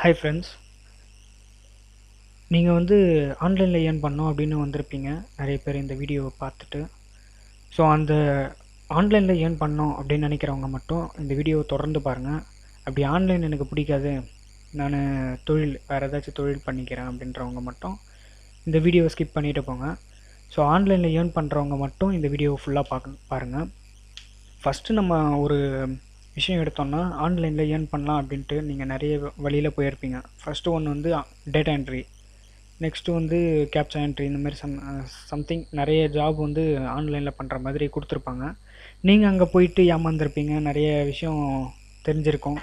Hi friends நீங்கள் வந்து ஆன்லைனில் ஏர்ன் பண்ணோம் அப்படின்னு வந்திருப்பீங்க. நிறைய பேர் இந்த வீடியோவை பார்த்துட்டு. ஸோ அந்த ஆன்லைனில் ஏர்ன் பண்ணோம் அப்படின்னு நினைக்கிறவங்க மட்டும் இந்த வீடியோவை தொடர்ந்து பாருங்கள் அப்படி ஆன்லைன் எனக்கு பிடிக்காது. நான் தொழில் வேறு ஏதாச்சும் தொழில் பண்ணிக்கிறேன் அப்படின்றவங்க மட்டும் இந்த வீடியோவை ஸ்கிப் பண்ணிட்டு போங்க. ஸோ ஆன்லைனில் ஏர்ன் பண்ணுறவங்க மட்டும் இந்த வீடியோவை ஃபுல்லாக பார்க்க பாருங்கள் ஃபஸ்ட்டு நம்ம ஒரு விஷயம் எடுத்தோம்னா ஆன்லைனில் ஏர்ன் பண்ணலாம் அப்படின்ட்டு நீங்கள் நிறைய வழியில் போயிருப்பீங்க. ஃபஸ்ட்டு ஒன்று வந்து டேட்டா என்ட்ரி நெக்ஸ்ட்டு வந்து கேப்சா என்ட்ரி இந்த மாதிரி சம் சம்திங் நிறைய ஜாப் வந்து ஆன்லைனில் பண்ணுற மாதிரி கொடுத்துருப்பாங்க. நீங்கள் அங்கே போயிட்டு ஏமாந்துருப்பீங்க. நிறைய விஷயம் தெரிஞ்சிருக்கோம்.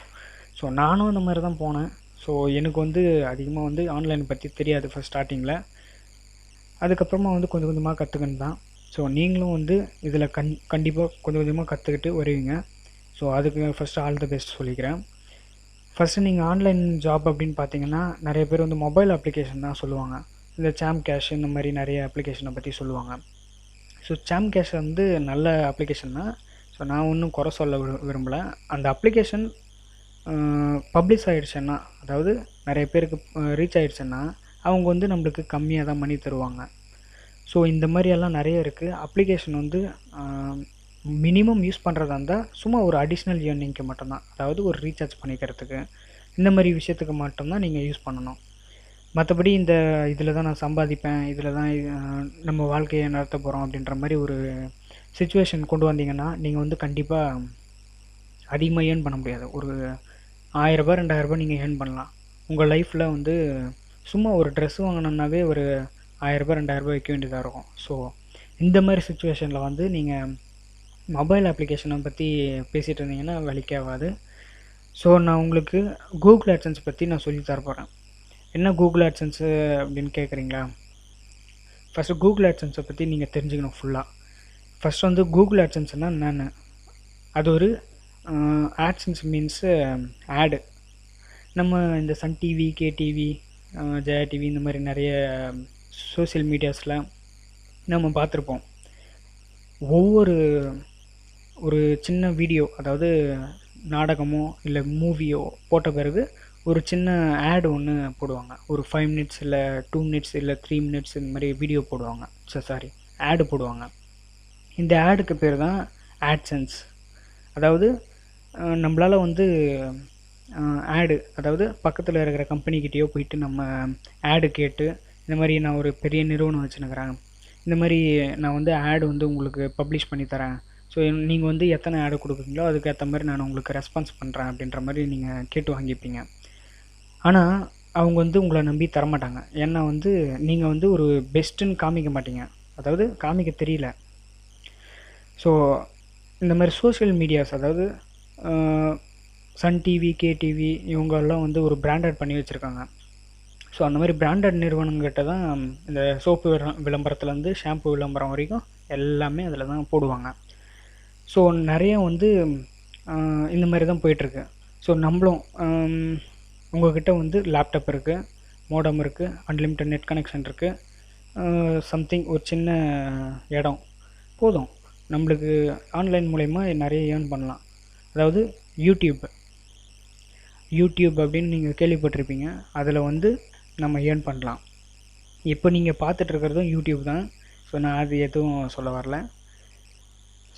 ஸோ நானும் இந்த மாதிரி தான் போனேன். ஸோ எனக்கு வந்து அதிகமாக வந்து ஆன்லைன் பற்றி தெரியாது ஃபஸ்ட் ஸ்டார்டிங்கில் அதுக்கப்புறமா வந்து கொஞ்சம் கொஞ்சமாக கற்றுக்கணும் தான். ஸோ நீங்களும் வந்து இதில் கண் கண்டிப்பாக கொஞ்சம் கொஞ்சமாக கற்றுக்கிட்டு வருவீங்க. ஸோ அதுக்கு ஃபஸ்ட்டு ஆல் த பெஸ்ட் சொல்லிக்கிறேன். ஃபஸ்ட்டு நீங்கள் ஆன்லைன் ஜாப் அப்படின்னு பார்த்தீங்கன்னா நிறைய பேர் வந்து மொபைல் அப்ளிகேஷன் தான் சொல்லுவாங்க. இந்த சாம் கேஷ் இந்த மாதிரி நிறைய அப்ளிகேஷனை பற்றி சொல்லுவாங்க. ஸோ சாம் கேஷ் வந்து நல்ல அப்ளிகேஷன் தான். ஸோ நான் ஒன்றும் குறை சொல்ல விரு விரும்பலை. அந்த அப்ளிகேஷன் பப்ளிஷ் ஆகிடுச்சுன்னா அதாவது நிறைய பேருக்கு ரீச் ஆகிடுச்சுன்னா அவங்க வந்து நம்மளுக்கு கம்மியாக தான் மணி தருவாங்க. ஸோ இந்த மாதிரியெல்லாம் நிறைய இருக்குது அப்ளிகேஷன் வந்து மினிமம் யூஸ் பண்ணுறதா இருந்தால் சும்மா ஒரு அடிஷ்னல் ஏர்னிங்க்கு மட்டும்தான். அதாவது ஒரு ரீசார்ஜ் பண்ணிக்கிறதுக்கு. இந்த மாதிரி விஷயத்துக்கு மட்டும்தான் நீங்கள் யூஸ் பண்ணணும். மற்றபடி இந்த இதில் தான் நான் சம்பாதிப்பேன் இதில் தான் நம்ம வாழ்க்கையை நடத்த போகிறோம் அப்படின்ற மாதிரி ஒரு சுச்சுவேஷன் கொண்டு வந்தீங்கன்னா நீங்கள் வந்து கண்டிப்பாக அதிகமாக ஏர்ன் பண்ண முடியாது. ஒரு ஆயிரரூபா ரெண்டாயிரரூபா நீங்கள் ஏர்ன் பண்ணலாம். உங்கள் லைஃப்பில் வந்து சும்மா ஒரு ட்ரெஸ் வாங்கினோம்னாவே ஒரு ஆயிரரூபா ரெண்டாயிரரூபா வைக்க வேண்டியதாக இருக்கும். ஸோ இந்த மாதிரி சுச்சுவேஷனில் வந்து நீங்கள் மொபைல் அப்ளிகேஷனை பற்றி பேசிகிட்டு இருந்தீங்கன்னா வேலைக்கே ஆகாது ஸோ நான் உங்களுக்கு கூகுள் ஆட்சன்ஸ் பற்றி நான் சொல்லி தரப்போகிறேன் என்ன கூகுள் ஆட்சன்ஸு அப்படின்னு கேட்குறீங்களா ஃபஸ்ட்டு கூகுள் ஆட்சன்ஸை பற்றி நீங்கள் தெரிஞ்சுக்கணும் ஃபுல்லாக ஃபஸ்ட் வந்து கூகுள் ஆட்சன்ஸ்னால் என்னென்னு. அது ஒரு ஆட்சன்ஸ் மீன்ஸு ஆடு நம்ம இந்த Sun TV KTV Jaya TV இந்த மாதிரி நிறைய சோசியல் மீடியாஸில் நம்ம பார்த்துருப்போம். ஒவ்வொரு ஒரு சின்ன வீடியோ அதாவது நாடகமோ இல்லை மூவியோ போட்ட பிறகு ஒரு சின்ன ஆடு ஒன்று போடுவாங்க. ஒரு ஃபைவ் மினிட்ஸ் இல்லை டூ மினிட்ஸ் இல்லை த்ரீ மினிட்ஸ் இந்த மாதிரி வீடியோ போடுவாங்க. ஸோ சாரி ஆடு போடுவாங்க. இந்த ஆடுக்கு பேர் தான் ஆட்சன்ஸ் அதாவது நம்மளால் வந்து ஆடு அதாவது பக்கத்தில் இருக்கிற கம்பெனிக்கிட்டேயோ போயிட்டு நம்ம ஆடு கேட்டு இந்த மாதிரி நான் ஒரு பெரிய நிறுவனம் வச்சுன்னுக்கிறேன் இந்த மாதிரி நான் வந்து ஆடு வந்து உங்களுக்கு பப்ளிஷ் பண்ணி தரேன். ஸோ நீங்கள் வந்து எத்தனை ஆடு கொடுக்குறீங்களோ அதுக்கேற்ற மாதிரி நான் உங்களுக்கு ரெஸ்பான்ஸ் பண்ணுறேன் அப்படின்ற மாதிரி நீங்கள் கேட்டு வாங்கிப்பீங்க. ஆனால் அவங்க வந்து உங்களை நம்பி தரமாட்டாங்க. ஏன்னா வந்து நீங்கள் வந்து ஒரு பெஸ்ட்டுன்னு காமிக்க மாட்டீங்க. அதாவது காமிக்க தெரியல. ஸோ இந்த மாதிரி சோஷியல் மீடியாஸ் அதாவது சன் டிவி கேடிவி இவங்கெல்லாம் வந்து ஒரு பிராண்டட் பண்ணி வச்சுருக்காங்க. ஸோ அந்த மாதிரி பிராண்டட் நிறுவனங்கிட்ட தான் இந்த சோப்பு விளம்பரத்துலேருந்து ஷாம்பு விளம்பரம் வரைக்கும் எல்லாமே அதில் தான் போடுவாங்க. ஸோ நிறைய வந்து இந்த மாதிரி தான் போயிட்டுருக்கு. ஸோ நம்மளும் உங்கள்கிட்ட வந்து லேப்டாப் இருக்குது மோடம் இருக்குது அன்லிமிட்டட் நெட் கனெக்ஷன் இருக்குது சம்திங் ஒரு சின்ன இடம் போதும். நம்மளுக்கு ஆன்லைன் மூலயமா நிறைய ஏர்ன் பண்ணலாம். அதாவது யூடியூப் யூடியூப் அப்படின்னு நீங்கள் கேள்விப்பட்டிருப்பீங்க. அதில் வந்து நம்ம ஏர்ன் பண்ணலாம். இப்போ நீங்கள் பார்த்துட்ருக்கிறதும் யூடியூப் தான். ஸோ நான் அது எதுவும் சொல்ல வரல.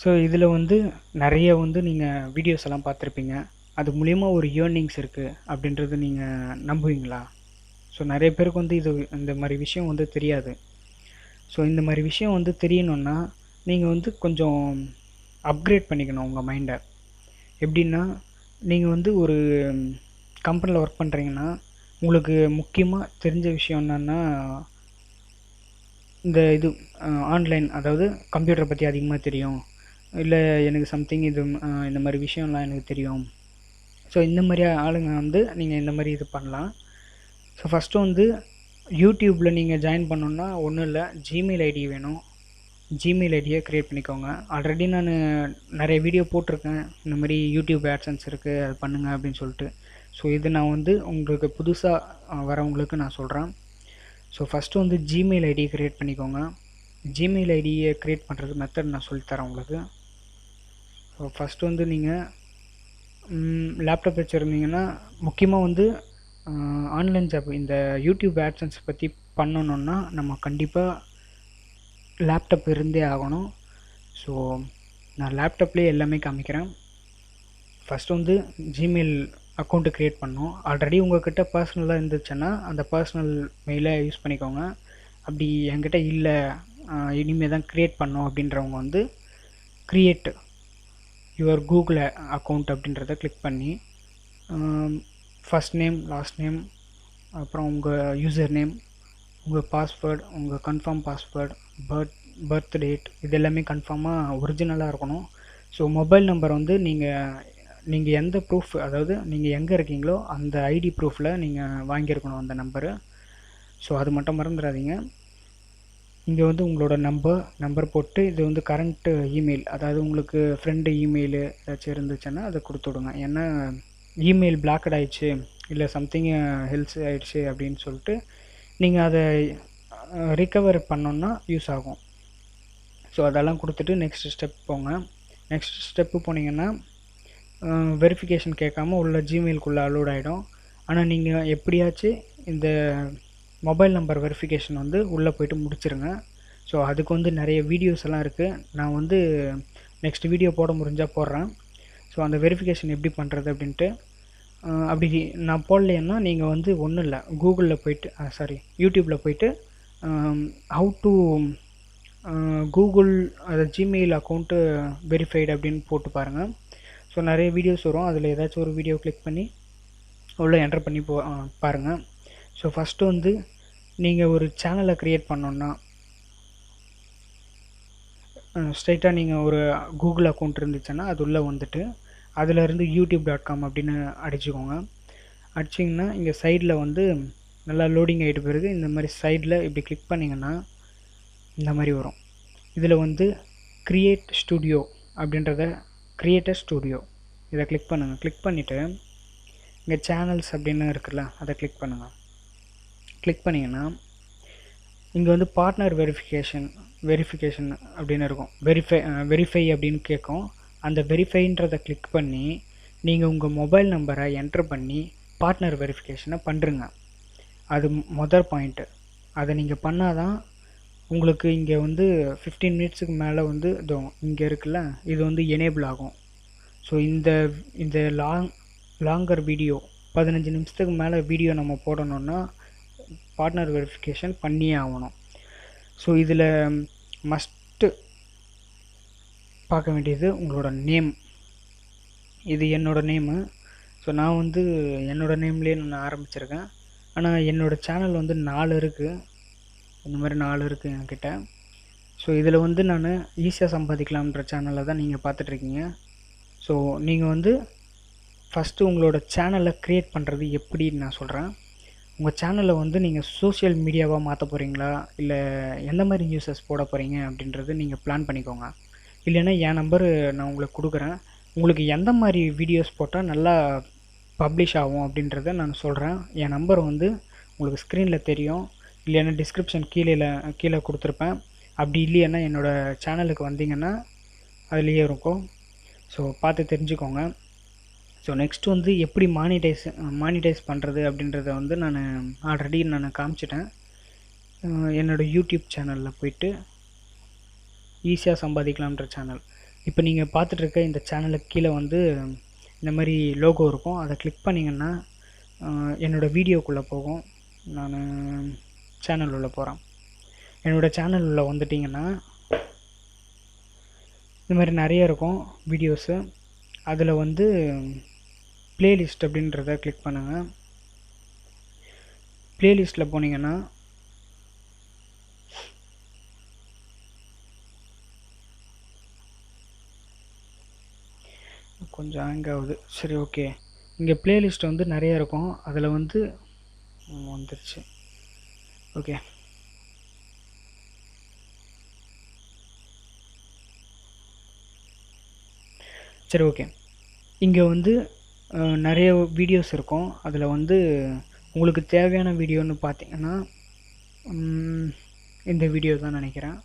ஸோ இதில் வந்து நிறைய வந்து நீங்கள் வீடியோஸ் எல்லாம் பார்த்துருப்பீங்க. அது மூலிமா ஒரு ஏர்னிங்ஸ் இருக்குது அப்படின்றது நீங்கள் நம்புவீங்களா? ஸோ நிறைய பேருக்கு வந்து இது இந்த மாதிரி விஷயம் வந்து தெரியாது. ஸோ இந்த மாதிரி விஷயம் வந்து தெரியணுன்னா நீங்கள் வந்து கொஞ்சம் அப்கிரேட் பண்ணிக்கணும் உங்கள் மைண்டை எப்படின்னா நீங்கள் வந்து ஒரு கம்பெனியில் ஒர்க் பண்ணுறீங்கன்னா உங்களுக்கு முக்கியமாக தெரிஞ்ச விஷயம் என்னென்னா இந்த இது ஆன்லைன் அதாவது கம்ப்யூட்டரை பற்றி அதிகமாக தெரியும். இல்லை எனக்கு சம்திங் இது இந்த மாதிரி விஷயம்லாம் எனக்கு தெரியும். ஸோ இந்த மாதிரி ஆளுங்க வந்து நீங்கள் இந்த மாதிரி இது பண்ணலாம். ஸோ ஃபஸ்ட்டு வந்து யூடியூப்பில் நீங்கள் ஜாயின் பண்ணணுன்னா ஒன்றும் இல்லை ஜிமெயில் ஐடி வேணும். ஜிமெயில் ஐடியை க்ரியேட் பண்ணிக்கோங்க. ஆல்ரெடி நான் நிறைய வீடியோ போட்டிருக்கேன். இந்த மாதிரி யூடியூப் ஆட்சன்ஸ் இருக்குது அது பண்ணுங்கள் அப்படின்னு சொல்லிட்டு. ஸோ இது நான் வந்து உங்களுக்கு புதுசாக வரவங்களுக்கு நான் சொல்கிறேன் ஸோ ஃபஸ்ட்டு வந்து ஜிமெயில் ஐடியை க்ரியேட் பண்ணிக்கோங்க. ஜிமெயில் ஐடியை க்ரியேட் பண்ணுறது மெத்தட் நான் சொல்லித்தரேன் உங்களுக்கு. ஸோ ஃபஸ்ட்டு வந்து நீங்கள் லேப்டாப் வச்சுருந்தீங்கன்னா முக்கியமாக வந்து ஆன்லைன் ஜாப் இந்த யூடியூப் ஆட்சன்ஸ் பற்றி பண்ணணுன்னா நம்ம கண்டிப்பாக லேப்டாப் இருந்தே ஆகணும். ஸோ நான் லேப்டாப்லேயே எல்லாமே காமிக்கிறேன். ஃபஸ்ட்டு வந்து ஜிமெயில் அக்கௌண்ட்டு க்ரியேட் பண்ணோம். ஆல்ரெடி உங்கள்கிட்ட பர்சனலாக இருந்துச்சுன்னா அந்த பர்சனல் மெயிலை யூஸ் பண்ணிக்கோங்க. அப்படி என்கிட்ட இல்லை இனிமேல் தான் க்ரியேட் பண்ணோம் அப்படின்றவங்க வந்து க்ரியேட் யுவர் கூகுள் அக்கௌண்ட் அப்படின்றத கிளிக் பண்ணி ஃபஸ்ட் நேம் லாஸ்ட் நேம் அப்புறம் உங்கள் யூசர் நேம் உங்கள் பாஸ்வேர்டு உங்கள் confirm password birth birth date இது எல்லாமே கன்ஃபார்மாக ஒரிஜினலாக இருக்கணும். ஸோ மொபைல் நம்பர் வந்து நீங்கள் நீங்கள் எந்த ப்ரூஃப் அதாவது நீங்கள் எங்கே இருக்கீங்களோ அந்த ஐடி ப்ரூஃபில் நீங்கள் வாங்கியிருக்கணும் அந்த நம்பரு ஸோ அது மட்டும் மறந்துடாதீங்க. இங்கே வந்து உங்களோட நம்பர் நம்பர் போட்டு இது வந்து கரண்ட்டு இமெயில் அதாவது உங்களுக்கு ஃப்ரெண்டு இமெயிலு ஏதாச்சும் இருந்துச்சுன்னா அதை கொடுத்து விடுங்க. ஏன்னா இமெயில் பிளாக்கட் ஆயிடுச்சு இல்லை சம்திங் ஹெல்ஸ் ஆயிடுச்சு அப்படின்னு சொல்லிட்டு நீங்கள் அதை ரிகவர் பண்ணோன்னா யூஸ் ஆகும். ஸோ அதெல்லாம் கொடுத்துட்டு நெக்ஸ்ட் ஸ்டெப் போங்க. நெக்ஸ்ட் ஸ்டெப்பு போனீங்கன்னா வெரிஃபிகேஷன் கேட்காம உள்ள ஜிமெயிலுக்குள்ளே அலோட் ஆகிடும் ஆனால் நீங்கள் எப்படியாச்சும் இந்த மொபைல் நம்பர் வெரிஃபிகேஷன் வந்து உள்ளே போயிட்டு முடிச்சிருங்க. ஸோ அதுக்கு வந்து நிறைய வீடியோஸ் எல்லாம் இருக்குது நான் வந்து நெக்ஸ்ட் வீடியோ போட முடிஞ்சால் போடுறேன். ஸோ அந்த வெரிஃபிகேஷன் எப்படி பண்ணுறது அப்படின்ட்டு அப்படி நான் போடலைன்னா நீங்கள் வந்து ஒன்றும் இல்லை. கூகுளில் போயிட்டு சாரி யூடியூப்பில் போயிட்டு ஹவு டு கூகுள் அது ஜிமெயில் அக்கௌண்ட்டு வெரிஃபைடு அப்படின்னு போட்டு பாருங்கள் ஸோ நிறைய வீடியோஸ் வரும். அதில் ஏதாச்சும் ஒரு வீடியோ கிளிக் பண்ணி உள்ளே என்டர் பண்ணி போ பாருங்கள் ஸோ ஃபஸ்ட்டு வந்து நீங்கள் ஒரு சேனலை க்ரியேட் பண்ணோன்னா ஸ்ட்ரைட்டாக நீங்கள் ஒரு கூகுள் அக்கௌண்ட் இருந்துச்சுன்னா அது உள்ளே வந்துட்டு அதிலேருந்து யூடியூப் டாட் காம் அப்படின்னு அடிச்சுக்கோங்க. அடிச்சிங்கன்னா இங்கே சைடில் வந்து நல்லா லோடிங் ஆகிட்டு பிறகு இந்த மாதிரி சைடில் இப்படி கிளிக் பண்ணிங்கன்னா இந்த மாதிரி வரும். இதில் வந்து க்ரியேட் ஸ்டுடியோ அப்படின்றத க்ரியேட்டர் ஸ்டுடியோ இதை கிளிக் பண்ணுங்கள் கிளிக் பண்ணிவிட்டு இங்கே சேனல்ஸ் அப்படின்னு இருக்குல்ல அதை கிளிக் பண்ணுங்கள் கிளிக் பண்ணிங்கன்னா இங்கே வந்து பார்ட்னர் வெரிஃபிகேஷன் வெரிஃபிகேஷன் அப்படின்னு இருக்கும். வெரிஃபை வெரிஃபை அப்படின்னு கேட்கும். அந்த வெரிஃபைன்றதை கிளிக் பண்ணி நீங்கள் உங்கள் மொபைல் நம்பரை என்ட்ரு பண்ணி பார்ட்னர் வெரிஃபிகேஷனை பண்ணுறங்க அது மொதல் பாயிண்ட்டு அதை நீங்கள் பண்ணால் தான் உங்களுக்கு இங்கே வந்து ஃபிஃப்டீன் மினிட்ஸுக்கு மேலே வந்து இதோ இங்கே இருக்குல்ல இது வந்து எனேபிள் ஆகும். ஸோ இந்த இந்த லாங் லாங்கர் வீடியோ பதினஞ்சு நிமிஷத்துக்கு மேலே வீடியோ நம்ம போடணுன்னா பார்ட்னர் வெரிஃபிகேஷன் பண்ணியே ஆகணும். ஸோ இதில் மஸ்ட்டு பார்க்க வேண்டியது உங்களோட நேம் இது என்னோடய நேமு ஸோ நான் வந்து என்னோடய நேம்லேயே நான் ஆரம்பிச்சிருக்கேன். ஆனால் என்னோடய சேனல் வந்து நாலு இருக்குது இந்த மாதிரி நாலு இருக்குது என்கிட்ட. ஸோ இதில் வந்து நான் ஈஸியாக சம்பாதிக்கலாம்ன்ற சேனலை தான் நீங்கள் பார்த்துட்ருக்கீங்க. ஸோ நீங்கள் வந்து ஃபஸ்ட்டு உங்களோட சேனலை க்ரியேட் பண்ணுறது எப்படின்னு நான் சொல்கிறேன் உங்கள் சேனலை வந்து நீங்கள் சோஷியல் மீடியாவாக மாற்ற போகிறீங்களா இல்லை எந்த மாதிரி நியூஸஸ் போட போகிறீங்க அப்படின்றது நீங்கள் பிளான் பண்ணிக்கோங்க. இல்லைன்னா என் நம்பரு நான் உங்களுக்கு கொடுக்குறேன். உங்களுக்கு எந்த மாதிரி வீடியோஸ் போட்டால் நல்லா பப்ளிஷ் ஆகும் அப்படின்றத நான் சொல்கிறேன் என் நம்பர் வந்து உங்களுக்கு ஸ்க்ரீனில் தெரியும். இல்லைன்னா டிஸ்கிரிப்ஷன் கீழே கீழே கொடுத்துருப்பேன். அப்படி இல்லைன்னா என்னோடய சேனலுக்கு வந்தீங்கன்னா அதுலேயே இருக்கும். ஸோ பார்த்து தெரிஞ்சுக்கோங்க. ஸோ நெக்ஸ்ட்டு வந்து எப்படி மானிடைஸ் மானிடைஸ் பண்ணுறது அப்படின்றத வந்து நான் ஆல்ரெடி நான் காமிச்சிட்டேன். என்னோடய யூடியூப் சேனலில் போயிட்டு ஈஸியாக சம்பாதிக்கலாம்ன்ற சேனல் இப்போ நீங்கள் பார்த்துட்ருக்க இந்த சேனலுக்கு கீழே வந்து இந்த மாதிரி லோகோ இருக்கும். அதை கிளிக் பண்ணிங்கன்னா என்னோடய வீடியோக்குள்ளே போகும். நான் சேனல் உள்ள போகிறேன் என்னோடய சேனல் உள்ள வந்துட்டிங்கன்னா இந்த மாதிரி நிறைய இருக்கும் வீடியோஸு அதில் வந்து ப்ளேலிஸ்ட் அப்படின்றத கிளிக் பண்ணுங்கள் ப்ளேலிஸ்ட்டில் போனீங்கன்னா கொஞ்சம் ஹேங் ஆகுது. சரி ஓகே இங்கே ப்ளேலிஸ்ட் வந்து நிறைய இருக்கும். அதில் வந்து வந்துருச்சு. ஓகே சரி ஓகே இங்கே வந்து நிறைய வீடியோஸ் இருக்கும். அதில் வந்து உங்களுக்கு தேவையான வீடியோன்னு பார்த்தீங்கன்னா இந்த வீடியோ தான் நினைக்கிறேன்.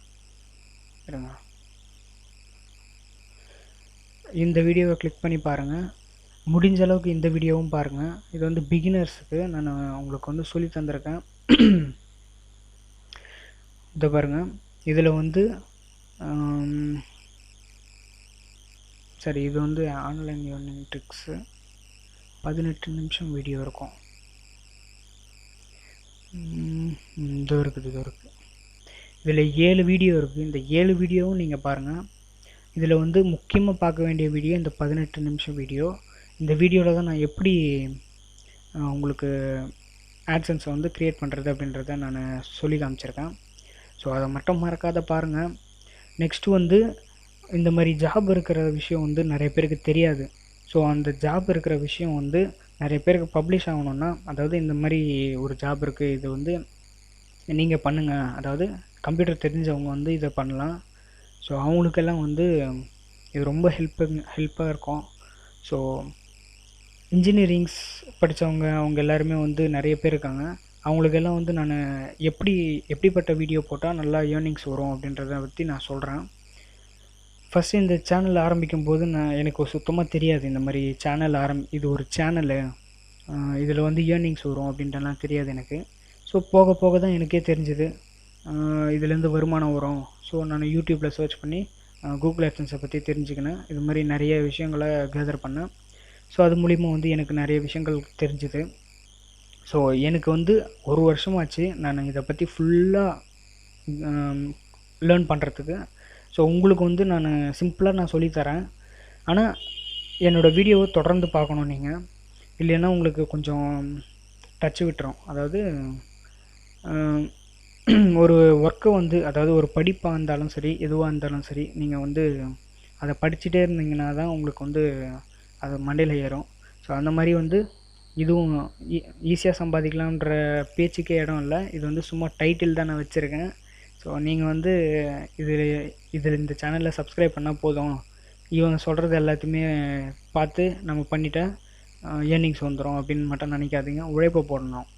இருங்க இந்த வீடியோவை கிளிக் பண்ணி பாருங்கள் முடிஞ்ச அளவுக்கு இந்த வீடியோவும் பாருங்கள் இது வந்து பிகினர்ஸுக்கு நான் உங்களுக்கு வந்து சொல்லி தந்திருக்கேன். இதை பாருங்கள் இதில் வந்து சரி இது வந்து ஆன்லைன் லேர்னிங் ட்ரிக்ஸு பதினெட்டு நிமிஷம் வீடியோ இருக்கும். இதோ இருக்குது இதோ இருக்குது இதில் ஏழு வீடியோ இருக்குது இந்த ஏழு வீடியோவும் நீங்கள் பாருங்கள் இதில் வந்து முக்கியமாக பார்க்க வேண்டிய வீடியோ இந்த பதினெட்டு நிமிஷம் வீடியோ இந்த வீடியோவில் தான் நான் எப்படி உங்களுக்கு ஆட்சன்ஸை வந்து க்ரியேட் பண்ணுறது அப்படின்றத நான் சொல்லி காமிச்சிருக்கேன். ஸோ அதை மட்டும் மறக்காத பாருங்கள் நெக்ஸ்ட்டு வந்து இந்த மாதிரி ஜாப் இருக்கிற விஷயம் வந்து நிறைய பேருக்கு தெரியாது. ஸோ அந்த ஜாப் இருக்கிற விஷயம் வந்து நிறைய பேருக்கு பப்ளிஷ் ஆகணுன்னா அதாவது இந்த மாதிரி ஒரு ஜாப் இருக்குது இது வந்து நீங்கள் பண்ணுங்கள் அதாவது கம்ப்யூட்டர் தெரிஞ்சவங்க வந்து இதை பண்ணலாம். ஸோ அவங்களுக்கெல்லாம் வந்து இது ரொம்ப ஹெல்ப்பு ஹெல்ப்பாக இருக்கும். ஸோ இன்ஜினியரிங்ஸ் படித்தவங்க அவங்க எல்லாருமே வந்து நிறைய பேர் இருக்காங்க. அவங்களுக்கெல்லாம் வந்து நான் எப்படி எப்படிப்பட்ட வீடியோ போட்டால் நல்லா ஏர்னிங்ஸ் வரும் அப்படின்றத பற்றி நான் சொல்கிறேன் ஃபஸ்ட்டு இந்த சேனல் ஆரம்பிக்கும் போது நான் எனக்கு சுத்தமாக தெரியாது இந்த மாதிரி சேனல் ஆரம் இது ஒரு சேனலு இதில் வந்து ஏர்னிங்ஸ் வரும் அப்படின்றலாம் தெரியாது எனக்கு. ஸோ போக போக தான் எனக்கே தெரிஞ்சுது. இதுலேருந்து வருமானம் வரும். ஸோ நான் யூடியூப்பில் சர்ச் பண்ணி கூகுள் ஆப்ஷன்ஸை பற்றி தெரிஞ்சுக்கினேன். இது மாதிரி நிறைய விஷயங்களை கேதர் பண்ணேன். ஸோ அது மூலிமா வந்து எனக்கு நிறைய விஷயங்கள் தெரிஞ்சுது. ஸோ எனக்கு வந்து ஒரு வருஷமாச்சு நான் இதை பற்றி ஃபுல்லாக லேர்ன் பண்ணுறதுக்கு ஸோ உங்களுக்கு வந்து நான் சிம்பிளாக நான் சொல்லித்தரேன். ஆனால் என்னோடய வீடியோவை தொடர்ந்து பார்க்கணும் நீங்கள் இல்லைன்னா உங்களுக்கு கொஞ்சம் டச்சு விட்டுரும். அதாவது ஒரு ஒர்க்கை வந்து அதாவது ஒரு படிப்பாக இருந்தாலும் சரி எதுவாக இருந்தாலும் சரி நீங்கள் வந்து அதை படிச்சுட்டே இருந்தீங்கன்னா தான் உங்களுக்கு வந்து அது மண்டையில் ஏறும். ஸோ அந்த மாதிரி வந்து இதுவும் ஈஸியாக சம்பாதிக்கலான்ற பேச்சுக்கே இடம் இல்லை. இது வந்து சும்மா டைட்டில் தான் நான் வச்சுருக்கேன். ஸோ நீங்கள் வந்து இது இதில் இந்த சேனலில் சப்ஸ்கிரைப் பண்ணால் போதும். இவங்க சொல்கிறது எல்லாத்தையுமே பார்த்து நம்ம பண்ணிட்டா ஏர்னிங்ஸ் வந்துடும் அப்படின்னு மட்டும் நினைக்காதீங்க. உழைப்பை போடணும்.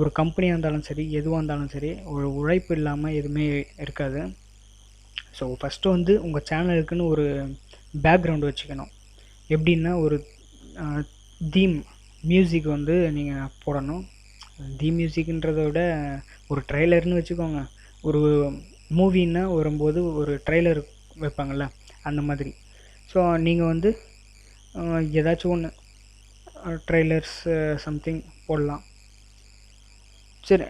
ஒரு கம்பெனியாக இருந்தாலும் சரி எதுவாக இருந்தாலும் சரி ஒரு உழைப்பு இல்லாமல் எதுவுமே இருக்காது. ஸோ ஃபஸ்ட்டு வந்து உங்கள் சேனலுக்குன்னு ஒரு பேக்ரவுண்டு வச்சுக்கணும். எப்படின்னா ஒரு தீம் மியூசிக் வந்து நீங்கள் போடணும். தீம் மியூசிக்ன்றதை விட ஒரு ட்ரெய்லர்னு வச்சுக்கோங்க. ஒரு மூவின்னா வரும்போது ஒரு ட்ரெய்லர் வைப்பாங்கள்ல அந்த மாதிரி. ஸோ நீங்கள் வந்து ஏதாச்சும் ஒன்று ட்ரெய்லர்ஸ் சம்திங் போடலாம். சரி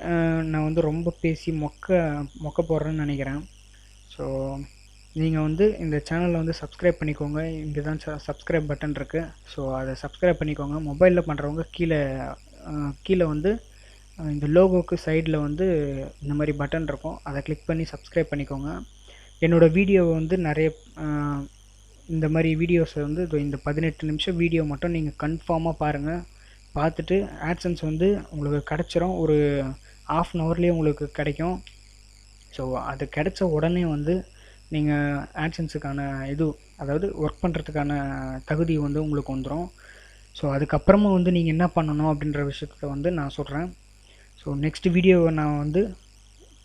நான் வந்து ரொம்ப பேசி மொக்க மொக்க போடுறேன்னு நினைக்கிறேன். ஸோ நீங்கள் வந்து இந்த சேனலில் வந்து சப்ஸ்கிரைப் பண்ணிக்கோங்க. இங்கே தான் சப்ஸ்கிரைப் பட்டன் இருக்குது ஸோ அதை சப்ஸ்கிரைப் பண்ணிக்கோங்க. மொபைலில் பண்ணுறவங்க கீழே கீழே வந்து இந்த லோகோக்கு சைடில் வந்து இந்த மாதிரி பட்டன் இருக்கும். அதை கிளிக் பண்ணி சப்ஸ்கிரைப் பண்ணிக்கோங்க. என்னோடய வீடியோவை வந்து நிறைய இந்த மாதிரி வீடியோஸை வந்து இந்த பதினெட்டு நிமிஷம் வீடியோ மட்டும் நீங்கள் கன்ஃபார்மாக பாருங்கள் பார்த்துட்டு ஆட்சன்ஸ் வந்து உங்களுக்கு கிடச்சிரும். ஒரு ஆஃப் அன் ஹவர்லேயே உங்களுக்கு கிடைக்கும். ஸோ அது கிடைச்ச உடனே வந்து நீங்கள் ஆட்சன்ஸுக்கான இது அதாவது ஒர்க் பண்ணுறதுக்கான தகுதி வந்து உங்களுக்கு வந்துடும் ஸோ அதுக்கப்புறமா வந்து நீங்கள் என்ன பண்ணணும் அப்படின்ற விஷயத்த வந்து நான் சொல்கிறேன் ஸோ நெக்ஸ்ட் வீடியோவை நான் வந்து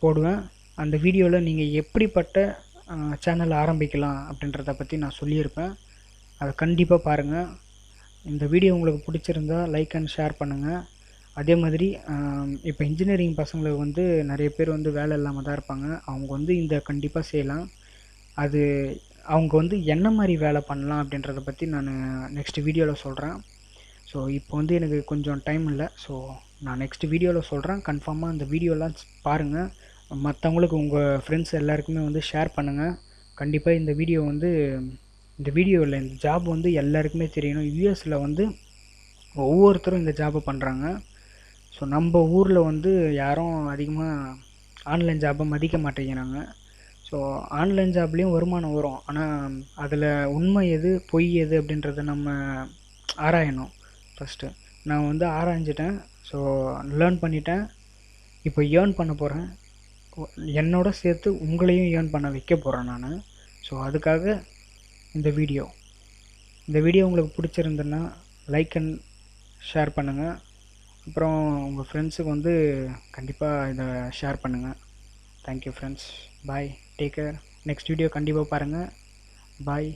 போடுவேன். அந்த வீடியோவில் நீங்கள் எப்படிப்பட்ட சேனல் ஆரம்பிக்கலாம் அப்படின்றத பற்றி நான் சொல்லியிருப்பேன். அதை கண்டிப்பாக பாருங்கள் இந்த வீடியோ உங்களுக்கு பிடிச்சிருந்தா லைக் அண்ட் ஷேர் பண்ணுங்கள் அதே மாதிரி இப்போ இன்ஜினியரிங் பசங்களுக்கு வந்து நிறைய பேர் வந்து வேலை இல்லாமல் தான் இருப்பாங்க. அவங்க வந்து இந்த கண்டிப்பாக செய்யலாம். அது அவங்க வந்து என்ன மாதிரி வேலை பண்ணலாம் அப்படின்றத பற்றி நான் நெக்ஸ்ட் வீடியோவில் சொல்கிறேன் ஸோ இப்போ வந்து எனக்கு கொஞ்சம் டைம் இல்லை. ஸோ நான் நெக்ஸ்ட் வீடியோவில் சொல்கிறேன் கன்ஃபார்மாக அந்த வீடியோலாம் பாருங்கள் மற்றவங்களுக்கு உங்கள் ஃப்ரெண்ட்ஸ் எல்லாருக்குமே வந்து ஷேர் பண்ணுங்கள் கண்டிப்பாக இந்த வீடியோ வந்து இந்த வீடியோவில் இந்த ஜாப் வந்து எல்லாருக்குமே தெரியணும். யூஎஸில் வந்து ஒவ்வொருத்தரும் இந்த ஜாபை பண்ணுறாங்க ஸோ நம்ம ஊரில் வந்து யாரும் அதிகமாக ஆன்லைன் ஜாப்பை மதிக்க மாட்டேங்கிறாங்க. ஸோ ஆன்லைன் ஜாப்லேயும் வருமானம் வரும். ஆனால் அதில் உண்மை எது பொய் எது அப்படின்றத நம்ம ஆராயணும் ஃபஸ்ட்டு நான் வந்து ஆராய்ஞ்சிட்டேன். ஸோ லேர்ன் பண்ணிட்டேன். இப்போ ஏர்ன் பண்ண போகிறேன் என்னோட சேர்த்து உங்களையும் ஏர்ன் பண்ண வைக்க போகிறேன் நான். ஸோ அதுக்காக இந்த வீடியோ இந்த வீடியோ உங்களுக்கு பிடிச்சிருந்துன்னா லைக் அண்ட் ஷேர் பண்ணுங்கள் அப்புறம் உங்கள் ஃப்ரெண்ட்ஸுக்கு வந்து கண்டிப்பாக இதை ஷேர் பண்ணுங்கள் thank you friends bye take care next video கண்டிப்பாக பாருங்கள் பாய்